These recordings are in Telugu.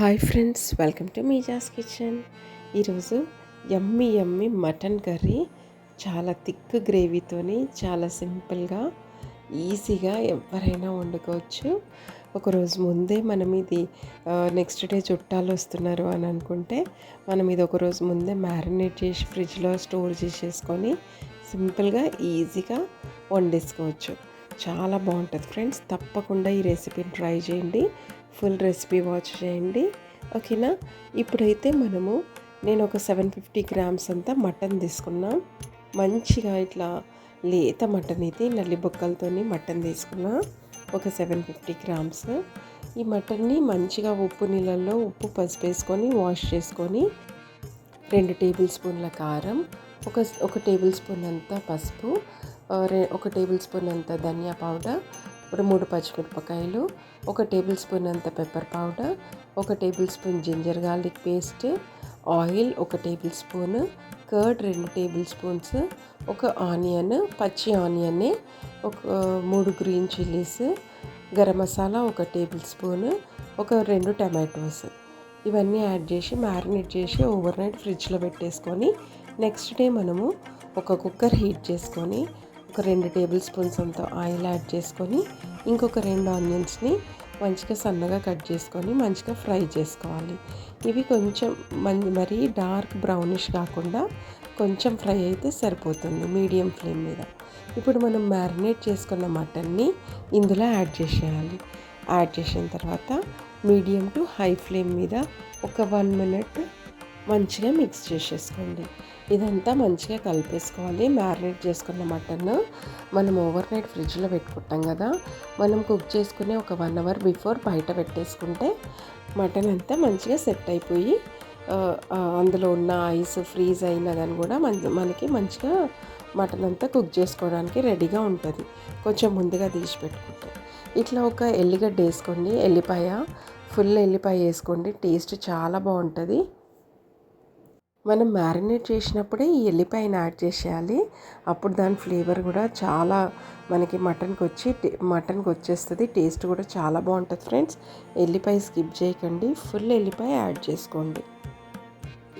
హాయ్ ఫ్రెండ్స్ వెల్కమ్ టు మీజాస్ కిచెన్. ఈరోజు యమ్మీ యమ్మీ మటన్ కర్రీ. చాలా థిక్ గ్రేవీతోని చాలా సింపుల్గా ఈజీగా ఎవరైనా వండుకోవచ్చు. ఒకరోజు ముందే మనం ఇది నెక్స్ట్ డే చుట్టాలు వస్తున్నారు అని అనుకుంటే మనం ఇది ఒకరోజు ముందే మ్యారినేట్ చేసి ఫ్రిడ్జ్లో స్టోర్ చేసేసుకొని సింపుల్గా ఈజీగా వండేసుకోవచ్చు. చాలా బాగుంటుంది ఫ్రెండ్స్ తప్పకుండా ఈ రెసిపీని ట్రై చేయండి. ఫుల్ రెసిపీ వాచ్ చేయండి. ఓకేనా? ఇప్పుడైతే మనము నేను ఒక సెవెన్ ఫిఫ్టీ గ్రామ్స్ అంతా మటన్ తీసుకున్నా. మంచిగా ఇట్లా లేత మటన్ ఇది నల్లి బొక్కలతో మటన్ తీసుకున్నా. ఒక సెవెన్ ఫిఫ్టీ గ్రామ్స్. ఈ మటన్ని మంచిగా ఉప్పు నీళ్ళల్లో ఉప్పు పసుపు వేసుకొని వాష్ చేసుకొని రెండు టేబుల్ స్పూన్ల కారం ఒక ఒక టేబుల్ స్పూన్ అంతా పసుపు ఒక టేబుల్ స్పూన్ అంత ధనియా పౌడర్ ఒక మూడు పచ్చిమిరపకాయలు ఒక టేబుల్ స్పూన్ అంత పెప్పర్ పౌడర్ ఒక tablespoon ginger garlic paste oil ఒక టేబుల్ స్పూన్ కర్డ్ రెండు టేబుల్ స్పూన్స్ ఒక ఆనియన్ పచ్చి ఆనియన్ ఒక మూడు గ్రీన్ చిల్లీస్ గరం మసాలా ఒక టేబుల్ స్పూన్ ఒక రెండు టమాటోస్. ఇవన్నీ యాడ్ చేసి మ్యారినేట్ చేసి ఓవర్ నైట్ ఫ్రిడ్జ్లో పెట్టేసుకొని నెక్స్ట్ డే మనము ఒక కుక్కర్ హీట్ చేసుకొని ఒక రెండు టేబుల్ స్పూన్స్ అంత ఆయిల్ యాడ్ చేసుకొని ఇంకొక రెండు ఆనియన్స్ని మంచిగా సన్నగా కట్ చేసుకొని మంచిగా ఫ్రై చేసుకోవాలి. ఇవి కొంచెం మరీ డార్క్ బ్రౌనిష్ కాకుండా కొంచెం ఫ్రై అయితే సరిపోతుంది మీడియం ఫ్లేమ్ మీద. ఇప్పుడు మనం మ్యారినేట్ చేసుకున్న మటన్ని ఇందులో యాడ్ చేసేయాలి. యాడ్ చేసిన తర్వాత మీడియం టు హై ఫ్లేమ్ మీద ఒక వన్ మినిట్ మంచిగా మిక్స్ చేసేసుకోండి. ఇదంతా మంచిగా కలిపేసుకోవాలి. మ్యారినేట్ చేసుకున్న మటన్ మనం ఓవర్ నైట్ ఫ్రిడ్జ్లో పెట్టుకుంటాం కదా. మనం కుక్ చేసుకునే ఒక వన్ అవర్ బిఫోర్ బయట పెట్టేసుకుంటే మటన్ అంతా మంచిగా సెట్ అయిపోయి అందులో ఉన్న ఐస్ ఫ్రీజ్ అయినా కానీ కూడా మనకి మంచిగా మటన్ అంతా కుక్ చేసుకోవడానికి రెడీగా ఉంటుంది. కొంచెం ముందుగా తీసి పెట్టుకుంటే. ఇట్లా ఒక ఎల్లిగడ్డ వేసుకోండి. ఎల్లిపాయ ఫుల్ ఎల్లిపాయ వేసుకోండి. టేస్ట్ చాలా బాగుంటుంది. మనం మ్యారినేట్ చేసినప్పుడే ఈ ఎల్లిపాయని యాడ్ చేసేయాలి. అప్పుడు దాని ఫ్లేవర్ కూడా చాలా మనకి మటన్కి వచ్చి మటన్కి వచ్చేస్తుంది. టేస్ట్ కూడా చాలా బాగుంటుంది ఫ్రెండ్స్. ఎల్లిపాయ స్కిప్ చేయకండి. ఫుల్ ఎల్లిపాయ యాడ్ చేసుకోండి.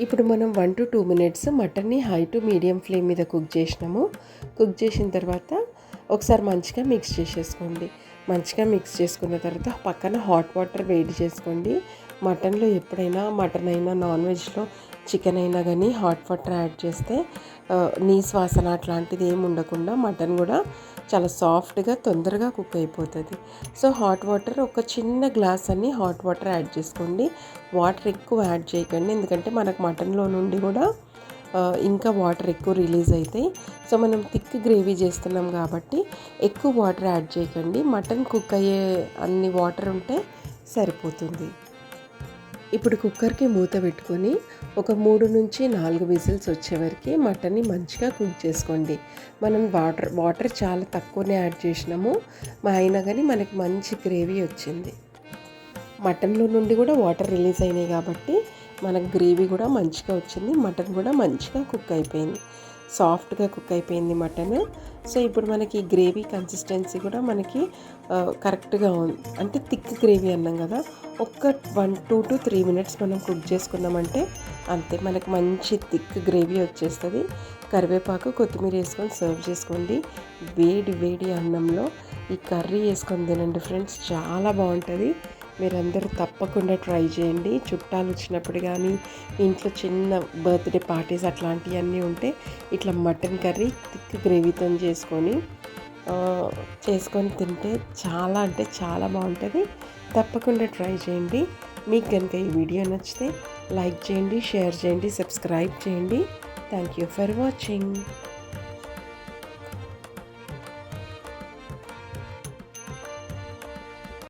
ఇప్పుడు మనం వన్ టు టూ మినిట్స్ మటన్ని హై టు మీడియం ఫ్లేమ్ మీద కుక్ చేసినాము. కుక్ చేసిన తర్వాత ఒకసారి మంచిగా మిక్స్ చేసేసుకోండి. మంచిగా మిక్స్ చేసుకున్న తర్వాత పక్కన హాట్ వాటర్ వేడి చేసుకోండి. మటన్లో ఎప్పుడైనా మటన్ అయినా నాన్ వెజ్లో చికెన్ అయినా కానీ హాట్ వాటర్ యాడ్ చేస్తే నీస్ వాసన అట్లాంటిది ఏమి ఉండకుండా మటన్ కూడా చాలా సాఫ్ట్గా తొందరగా కుక్ అయిపోతుంది. సో హాట్ వాటర్ ఒక చిన్న గ్లాస్ అన్ని హాట్ వాటర్ యాడ్ చేసుకోండి. వాటర్ ఎక్కువ యాడ్ చేయకండి. ఎందుకంటే మనకు మటన్లో నుండి కూడా ఇంకా వాటర్ ఎక్కువ రిలీజ్ అవుతాయి సో మనం థిక్ గ్రేవీ చేస్తున్నాం కాబట్టి ఎక్కువ వాటర్ యాడ్ చేయకండి. మటన్ కుక్ అయ్యే అన్ని వాటర్ ఉంటే సరిపోతుంది. ఇప్పుడు కుక్కర్కి మూత పెట్టుకొని ఒక మూడు నుంచి నాలుగు విజిల్స్ వచ్చే వరకు మటన్ని మంచిగా కుక్ చేసుకోండి. మనం వాటర్ వాటర్ చాలా తక్కువనే యాడ్ చేసినాము. మా అయినా కానీ మనకి మంచి గ్రేవీ వచ్చింది. మటన్లో నుండి కూడా వాటర్ రిలీజ్ అయినాయి కాబట్టి మనకు గ్రేవీ కూడా మంచిగా వచ్చింది. మటన్ కూడా మంచిగా కుక్ అయిపోయింది. సాఫ్ట్గా కుక్ అయిపోయింది మటన్. సో ఇప్పుడు మనకి గ్రేవీ కన్సిస్టెన్సీ కూడా మనకి కరెక్ట్గా ఉంది అంటే థిక్ గ్రేవీ అన్నాం కదా ఒక్క one two to three minutes మనం కుక్ చేసుకున్నామంటే అంతే. మనకి మంచి థిక్ గ్రేవీ వచ్చేస్తుంది. కరివేపాకు కొత్తిమీర వేసుకొని సర్వ్ చేసుకోండి. వేడి వేడి అన్నంలో ఈ కర్రీ వేసుకొని తినండి ఫ్రెండ్స్. చాలా బాగుంటుంది. మీరందరూ తప్పకుండా ట్రై చేయండి. చుట్టాలు వచ్చినప్పుడు కానీ ఇంట్లో చిన్న బర్త్డే పార్టీస్ అట్లాంటివన్నీ ఉంటే ఇట్లా మటన్ కర్రీ థిక్ గ్రేవీతో చేసుకొని చేసుకొని తింటే చాలా అంటే చాలా బాగుంటుంది. తప్పకుండా ట్రై చేయండి. మీకు కనుక ఈ వీడియో నచ్చితే లైక్ చేయండి షేర్ చేయండి సబ్స్క్రైబ్ చేయండి. Thank you for watching.